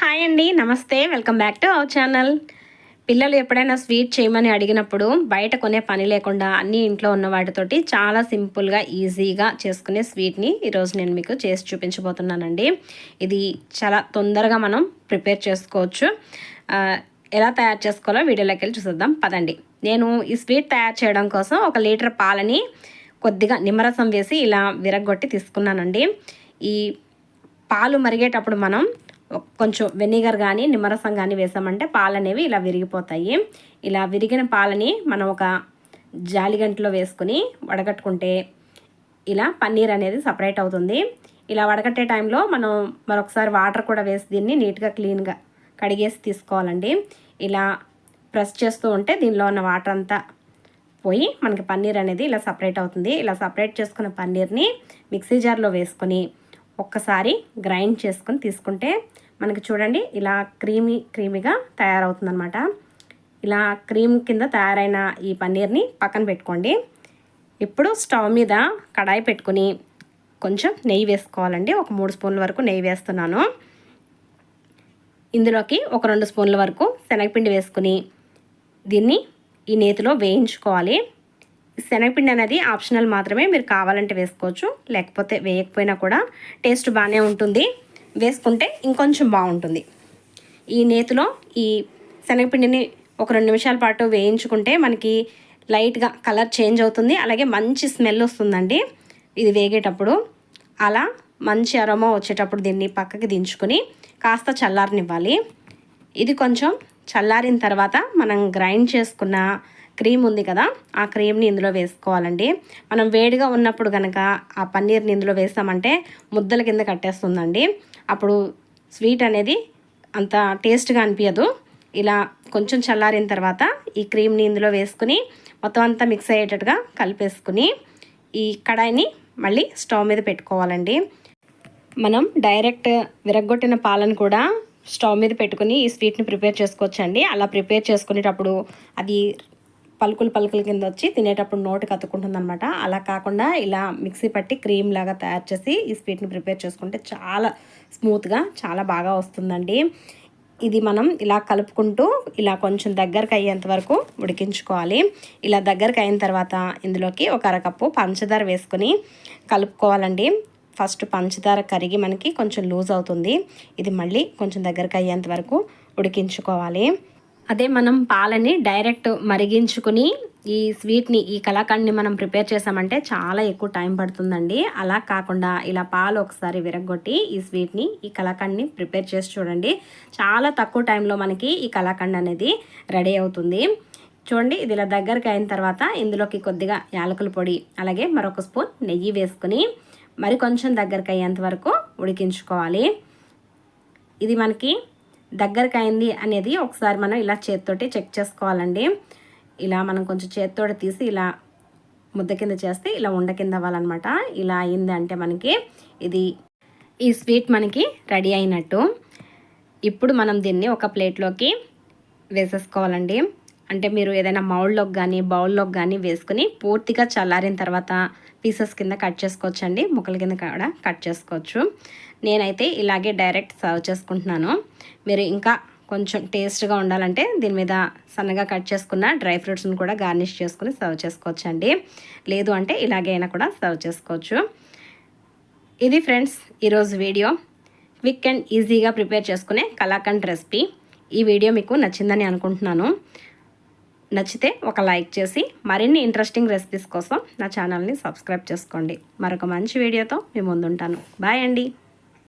Hi అండి నమస్తే. Welcome back to our channel. పిల్లలు ఎప్పుడైనా స్వీట్ చేయమని అడిగినప్పుడు బయట కొనే పని లేకుండా అన్ని ఇంట్లో ఉన్న వాటితోటి చాలా సింపుల్గా ఈజీగా చేసుకునే స్వీట్ని ఈరోజు నేను మీకు చేసి చూపించబోతున్నానండి. ఇది చాలా తొందరగా మనం ప్రిపేర్ చేసుకోవచ్చు. ఎలా తయారు చేసుకోవాలో వీడియోలోకి వెళ్ళి చూసేద్దాం. పదండి. నేను ఈ స్వీట్ తయారు చేయడం కోసం ఒక లీటర్ పాలని కొద్దిగా నిమ్మరసం వేసి ఇలా విరగొట్టి తీసుకున్నానండి. ఈ పాలు మరిగేటప్పుడు మనం కొంచెం వెనిగర్ కానీ నిమ్మరసం కానీ వేసామంటే పాలు అనేవి ఇలా విరిగిపోతాయి. ఇలా విరిగిన పాలని మనం ఒక జాలిగంటలో వేసుకుని వడగట్టుకుంటే ఇలా పన్నీర్ అనేది సపరేట్ అవుతుంది. ఇలా వడగట్టే టైంలో మనం మరొకసారి వాటర్ కూడా వేసి దీన్ని నీట్గా క్లీన్గా కడిగేసి తీసుకోవాలండి. ఇలా ప్రెస్ చేస్తూ ఉంటే దీనిలో ఉన్న వాటర్ అంతా పోయి మనకి పన్నీర్ అనేది ఇలా సపరేట్ అవుతుంది. ఇలా సపరేట్ చేసుకున్న పన్నీర్ని మిక్సీ జార్లో వేసుకొని ఒక్కసారి గ్రైండ్ చేసుకొని తీసుకుంటే మనకి చూడండి ఇలా క్రీమీ క్రీమీగా తయారవుతుందనమాట ఇలా క్రీమ్ కింద తయారైన ఈ పన్నీర్ని పక్కన పెట్టుకోండి. ఇప్పుడు స్టవ్ మీద కడాయి పెట్టుకుని కొంచెం నెయ్యి వేసుకోవాలండి. ఒక మూడు స్పూన్ల వరకు నెయ్యి వేస్తున్నాను. ఇందులోకి ఒక రెండు స్పూన్ల వరకు శనగపిండి వేసుకుని దీన్ని ఈ నేతిలో వేయించుకోవాలి. శనగపిండి అనేది ఆప్షనల్ మాత్రమే మీరు కావాలంటే వేసుకోవచ్చు. లేకపోతే వేయకపోయినా కూడా టేస్ట్ బాగానే ఉంటుంది. వేసుకుంటే ఇంకొంచెం బాగుంటుంది. ఈ నేతిలో ఈ శనగపిండిని ఒక రెండు నిమిషాల పాటు వేయించుకుంటే మనకి లైట్గా కలర్ చేంజ్ అవుతుంది. అలాగే మంచి స్మెల్ వస్తుందండి. ఇది వేగేటప్పుడు అలా మంచి అరోమా వచ్చేటప్పుడు దీన్ని పక్కకి దించుకొని కాస్త చల్లారనివ్వాలి. ఇది కొంచెం చల్లారిన తర్వాత మనం గ్రైండ్ చేసుకున్న క్రీమ్ ఉంది కదా ఆ క్రీమ్ని ఇందులో వేసుకోవాలండి. మనం వేడిగా ఉన్నప్పుడు కనుక ఆ పన్నీర్ని ఇందులో వేసామంటే ముద్దల కింద కట్టేస్తుందండి. అప్పుడు స్వీట్ అనేది అంత టేస్ట్గా అనిపించదు ఇలా కొంచెం చల్లారిన తర్వాత ఈ క్రీమ్ని ఇందులో వేసుకుని మొత్తం అంతా మిక్స్ అయ్యేటట్టుగా కలిపేసుకుని ఈ కడాయిని మళ్ళీ స్టవ్ మీద పెట్టుకోవాలండి. మనం డైరెక్ట్ విరగ్గొట్టిన పాలను కూడా స్టవ్ మీద పెట్టుకుని ఈ స్వీట్ని ప్రిపేర్ చేసుకోవచ్చండి. అలా ప్రిపేర్ చేసుకునేటప్పుడు అది పలుకులు పలుకుల కింద వచ్చి తినేటప్పుడు నోటికి అతుక్కుంటుంది అనమాట అలా కాకుండా ఇలా మిక్సీ పట్టి క్రీమ్ లాగా తయారు చేసి ఈ స్వీట్ని ప్రిపేర్ చేసుకుంటే చాలా స్మూత్గా చాలా బాగా వస్తుందండి. ఇది మనం ఇలా కలుపుకుంటూ ఇలా కొంచెం దగ్గరకు అయ్యేంత వరకు ఉడికించుకోవాలి. ఇలా దగ్గరకు అయిన తర్వాత ఇందులోకి ఒక అరకప్పు పంచదార వేసుకొని కలుపుకోవాలండి. ఫస్ట్ పంచదార కరిగి మనకి కొంచెం లూజ్ అవుతుంది. ఇది మళ్ళీ కొంచెం దగ్గరకు అయ్యేంత వరకు ఉడికించుకోవాలి. అదే మనం పాలని డైరెక్ట్ మరిగించుకుని ఈ స్వీట్ని ఈ కలాకండ్ని మనం ప్రిపేర్ చేసామంటే చాలా ఎక్కువ టైం పడుతుందండి. అలా కాకుండా ఇలా పాలు ఒకసారి విరగొట్టి ఈ స్వీట్ని ఈ కలాకండ్ని ప్రిపేర్ చేసి చూడండి. చాలా తక్కువ టైంలో మనకి ఈ కలాకండ్ అనేది రెడీ అవుతుంది. చూడండి ఇది ఇలా దగ్గరికి అయిన తర్వాత ఇందులోకి కొద్దిగా యాలకుల పొడి అలాగే మరొక స్పూన్ నెయ్యి వేసుకుని మరి కొంచెం దగ్గరికి అయ్యేంత వరకు ఉడికించుకోవాలి. ఇది మనకి దగ్గరకు అయింది అనేది ఒకసారి మనం ఇలా చేతితోటి చెక్ చేసుకోవాలండి. ఇలా మనం కొంచెం చేతితోటి తీసి ఇలా ముద్ద కింద చేస్తే ఇలా ఉండ కింద అవ్వాలన్నమాట. ఇలా అయింది అంటే మనకి ఇది ఈ స్వీట్ మనకి రెడీ అయినట్టు. ఇప్పుడు మనం దీన్ని ఒక ప్లేట్లోకి వేసేసుకోవాలండి. అంటే మీరు ఏదైనా మౌల్లోకి కానీ బౌల్లోకి కానీ వేసుకుని పూర్తిగా చల్లారిన తర్వాత పీసెస్ కింద కట్ చేసుకోవచ్చండి. ముక్కల కింద కూడా కట్ చేసుకోవచ్చు. నేనైతే ఇలాగే డైరెక్ట్ సర్వ్ చేసుకుంటున్నాను. మీరు ఇంకా కొంచెం టేస్ట్గా ఉండాలంటే దీని మీద సన్నగా కట్ చేసుకున్న డ్రై ఫ్రూట్స్ని కూడా గార్నిష్ చేసుకుని సర్వ్ చేసుకోవచ్చండి. లేదు అంటే ఇలాగే అయినా కూడా సర్వ్ చేసుకోవచ్చు. ఇది ఫ్రెండ్స్ ఈరోజు వీడియో. క్విక్ అండ్ ఈజీగా ప్రిపేర్ చేసుకునే కలాకండ్ రెసిపీ. ఈ వీడియో మీకు నచ్చిందని అనుకుంటున్నాను. నచ్చితే ఒక లైక్ చేసి మరిన్ని ఇంట్రెస్టింగ్ రెసిపీస్ కోసం నా ఛానల్ని సబ్స్క్రైబ్ చేసుకోండి. మరొక మంచి వీడియోతో మీ ముందుంటాను. బాయ్ అండి.